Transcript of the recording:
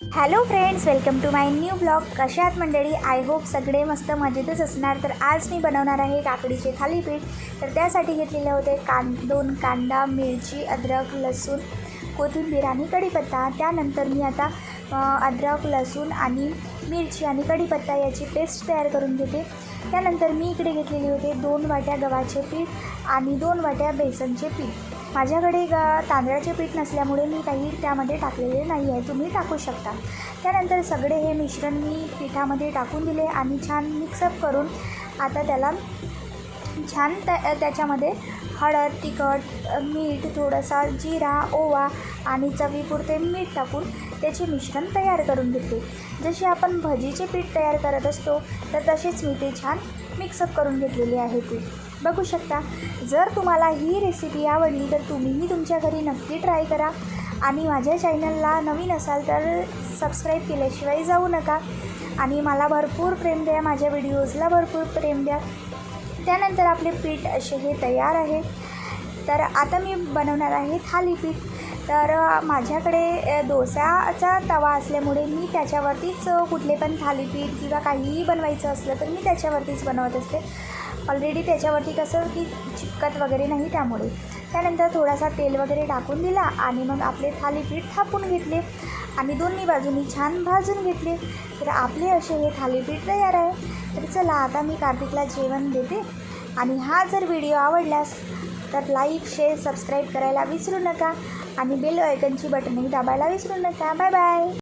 Hello friends welcome to my new blog कशा आहात मंडळी? आय होप सगळे मस्त मजेतच असणार. तर आज मी बनवणार आहे काकडीचे थालीपीठ. तर त्यासाठी घेतलेले होते कां दोन कांदा मिरची अद्रक लसूण कोथिंबीर आणि कढीपत्ता. त्यानंतर मी आता अद्रक लसूण आणि मिरची आणि कढीपत्ता याची पेस्ट तयार करून घेते. त्यानंतर मी इकडे घेतलेले होते दोन वाट्या गव्हाचे पीठ आणि दोन वाट्या बेसनचे पीठ. माझ्याकडे तांदळाचे पीठ नसल्यामुळे मी काही त्यामध्ये टाकलेले नाही आहे. तुम्ही टाकू शकता. त्यानंतर सगळे हे मिश्रण मी पिठामध्ये टाकून दिले आणि छान मिक्सअप करून आता त्याला छान त्या त्याच्यामध्ये हळद तिखट मीठ थोडासा जिरा ओवा आणि चवीपुरते मीठ टाकून त्याचे मिश्रण तयार करून घेते. जसे आपण भजीचे पीठ तयार करत असतो तर तसेच मी ते छान मिक्सअप करून घेतलेले आहे ते. बघू शकता जर तुम्हाला ही रेसिपी आवडली तर तुम्हीही तुमच्या घरी नक्की ट्राय करा. आणि माझ्या चॅनलला नवीन असाल तर सबस्क्राईब केल्याशिवाय जाऊ नका. आणि मला भरपूर प्रेम द्या माझ्या व्हिडिओजला भरपूर प्रेम द्या. त्यानंतर आपले पीठ असे हे तयार आहे. तर आता मी बनवणार आहे थालीपीठ तर माझ्याकडे डोसाचा तवा असल्यामुळे मी त्याच्यावरतीच कुठले पण थालीपीठ किंवा काहीही बनवायचं असलं तर मी त्याच्यावरतीच बनवत असते. ऑलरेडी त्याच्यावरती कसं की चिपकत वगैरे नाही त्यामुळे. त्यानंतर थोडासा तेल वगैरे टाकून दिला आणि मग आपले थालीपीठ थापून घेतले. आणि दोन्ही बाजूनी छान भाजून घेतले. तर आपले असे हे थालीपीठ तयार आहे. तर चला आता मी कार्तिकला जेवण देते. आणि हा जर व्हिडिओ आवडल्यास तर लाईक शेअर सबस्क्राईब करायला विसरू नका. आणि बेल आयकनची बटनही दाबायला विसरू नका. Bye bye